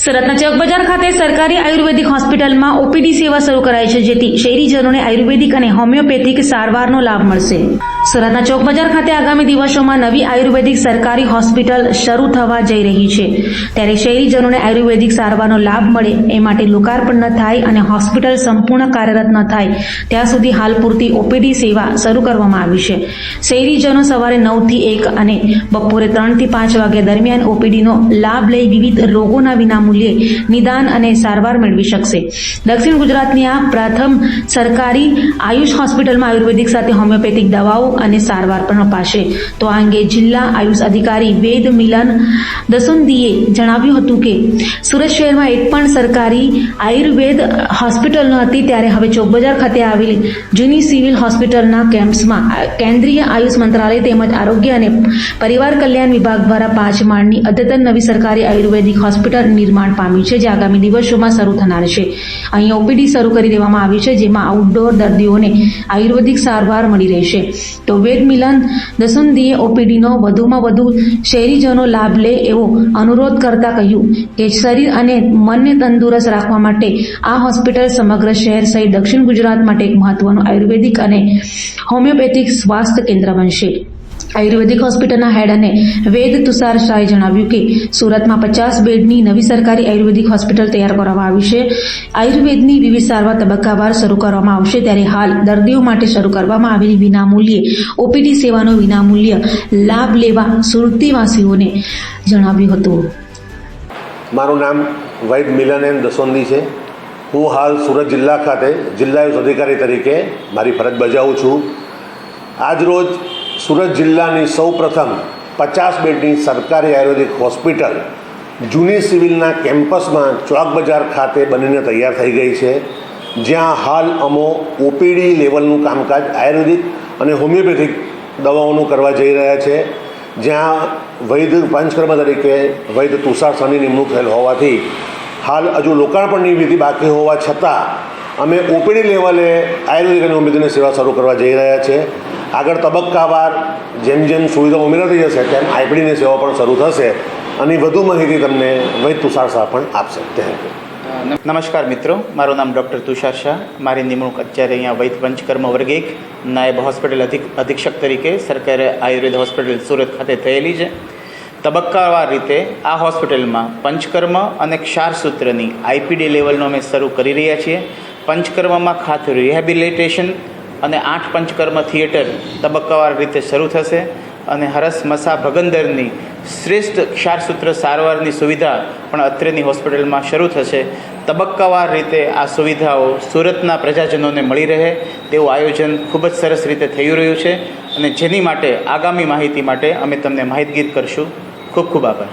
સુરતના ચોક બજાર ખાતે સરકારી આયુર્વેદિક હોસ્પિટલમાં ઓપીડી સેવા શરૂ કરાઈ છે, જેથી શહેરીજનોને આયુર્વેદિક અને હોમિયોપેથિક સારવારનો લાભ મળશે. સુરતના ચોક બજાર ખાતે આગામી દિવસોમાં નવી આયુર્વેદિક સરકારી હોસ્પિટલ શરૂ થવા જઈ રહી છે. ત્યારે શહેરીજનોને આયુર્વેદિક સારવારનો લાભ મળે એ માટે લોકાર્પણ ન થાય અને હોસ્પિટલ સંપૂર્ણ કાર્યરત ન થાય, ત્યાં સુધી હાલ પૂરતી ઓપીડી સેવા શરૂ કરવામાં આવી છે. શહેરીજનો સવારે નવથી એક અને બપોરે ત્રણથી પાંચ વાગ્યા દરમિયાન ઓપીડીનો લાભ લઈ વિવિધ રોગોના વિનામૂલ્યે નિદાન અને સારવાર મેળવી શકશે. દક્ષિણ ગુજરાતની આ પ્રથમ સરકારી આયુષ હોસ્પિટલમાં આયુર્વેદિક સાથે હોમિયોપેથિક દવાઓ અને સારવાર પણ અપાશે. તો આ અંગે જિલ્લા આયુષ અધિકારી વેદ મિલન દસુંદીએ જણાવ્યું હતું કે, સુરત શહેરમાં એક પણ સરકારી આયુર્વેદ હોસ્પિટલ ન હતી ત્યારે હવે ચોકબજાર ખાતે આવેલી જૂની સિવિલ હોસ્પિટલના કેમ્પ્સમાં કેન્દ્રીય આયુષ મંત્રાલય તેમજ આરોગ્ય અને પરિવાર કલ્યાણ વિભાગ દ્વારા પાંચ માળની અદ્યતન નવી સરકારી આયુર્વેદિક હોસ્પિટલ નિર્માણ પામ્યું છે, જે આગામી દિવસોમાં શરૂ થનાર છે. અહીં ઓપીડી શરૂ કરી દેવામાં આવી છે, જેમાં આઉટડોર દર્દીઓને આયુર્વેદિક સારવાર મળી રહેશે. તો વેદ મિલન દસુંદીએ ઓપીડીનો વધુમાં વધુ શહેરીજનો લાભ લે એવો અનુરોધ કરતા કહ્યું કે શરીર અને મનને તંદુરસ્ત રાખવા માટે આ હોસ્પિટલ સમગ્ર શહેર સહિત દક્ષિણ ગુજરાત માટે એક મહત્વનું આયુર્વેદિક અને હોમિયોપેથિક સ્વાસ્થ્ય કેન્દ્ર બનશે. આયુર્વેદિક હોસ્પિટલના હેડ અને વેદ તુષાર શાહે જણાવ્યું કે સુરતમાં પચાસ બેડની નવી સરકારી આયુર્વેદિક હોસ્પિટલ તૈયાર કરવામાં આવી છે. આયુર્વેદની વિવિધ સારવાર તબક્કાવાર શરૂ કરવામાં આવશે ત્યારે હાલ દર્દીઓ માટે શરૂ કરવામાં આવેલી વિનામૂલ્યે ઓપીડી સેવાનો વિનામૂલ્ય લાભ લેવા સુરતીવાસીઓને જણાવ્યું હતું. મારું નામ વૈદ મિલન દસોંદી છે. હું હાલ સુરત જિલ્લા ખાતે જિલ્લા આયુષ અધિકારી તરીકે મારી ફરજ બજાવું છું. આજરોજ સુરત જિલ્લાની સૌ પ્રથમ પચાસ બેડની સરકારી આયુર્વેદિક હોસ્પિટલ જૂની સિવિલના કેમ્પસમાં ચોક બજાર ખાતે બનીને તૈયાર થઈ ગઈ છે, જ્યાં હાલ અમો ઓપીડી લેવલનું કામકાજ આયુર્વેદિક અને હોમિયોપેથિક દવાઓનું કરવા જઈ રહ્યા છે, જ્યાં વૈદ પંચકર્મ તરીકે વૈદ તુષાર સની નિમણૂક થયેલ હોવાથી હાલ હજુ લોકાર્પણની વિધિ બાકી હોવા છતાં અમે ઓપીડી લેવલે આયુર્વેદિક અને હોમિયોપેથીની સેવા શરૂ કરવા જઈ રહ્યા છે. આગળ તબક્કાવાર જેમ જેમ સુવિધા ઉમેરાતી જશે, તેમ આઈપીડીની સેવા પણ શરૂ થશે અને વધુ માહિતી તમને વૈદ તુષાર શાહ પણ આપશે. થેન્ક યુ નમસ્કાર મિત્રો, મારું નામ ડૉક્ટર તુષાર શાહ. મારી નિમણૂક અત્યારે અહીંયા વૈદ પંચકર્મ વર્ગ એક નાયબ હોસ્પિટલ અધિક, અધિક્ષક તરીકે સરકારે આયુર્વેદ હોસ્પિટલ સુરત ખાતે થયેલી છે. તબક્કાવાર રીતે આ હોસ્પિટલમાં પંચકર્મ અને ક્ષારસૂત્રની આઈપીડી લેવલનો અમે શરૂ કરી રહ્યા છીએ. પંચકર્મમાં ખાસ રિહેબિલિટેશન અને આઠ પંચકર્મ થિયેટર તબક્કાવાર રીતે શરૂ થશે અને હરસ મસા ભગંદરની શ્રેષ્ઠ ક્ષારસૂત્ર સારવારની સુવિધા પણ અત્રેની હોસ્પિટલમાં શરૂ થશે. તબક્કાવાર રીતે આ સુવિધાઓ સુરતના પ્રજાજનોને મળી રહે તેવું આયોજન ખૂબ જ સરસ રીતે થઈ રહ્યું છે અને જેની માટે આગામી માહિતી માટે અમે તમને માહિતગીર કરશું. ખૂબ ખૂબ આભાર.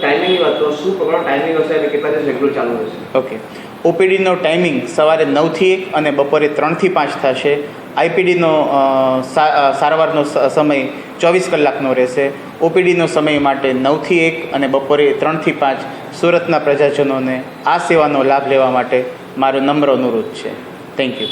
ટાઈમિંગની વાત કરો શું પ્રમાણ ટાઈમિંગ હશે અને કેટલા દિવસ રેગ્યુલર ચાલુ રહેશે ઓકે. ઓપીડીનો ટાઈમિંગ સવારે નવથી એક અને બપોરે ત્રણથી પાંચ થશે. આઈપીડીનો સારવારનો સમય ચોવીસ કલાકનો રહેશે. ઓપીડીનો સમય માટે નવથી એક અને બપોરે ત્રણથી પાંચ સુરતના પ્રજાજનોને આ સેવાનો લાભ લેવા માટે મારો નમ્ર અનુરોધ છે. Thank you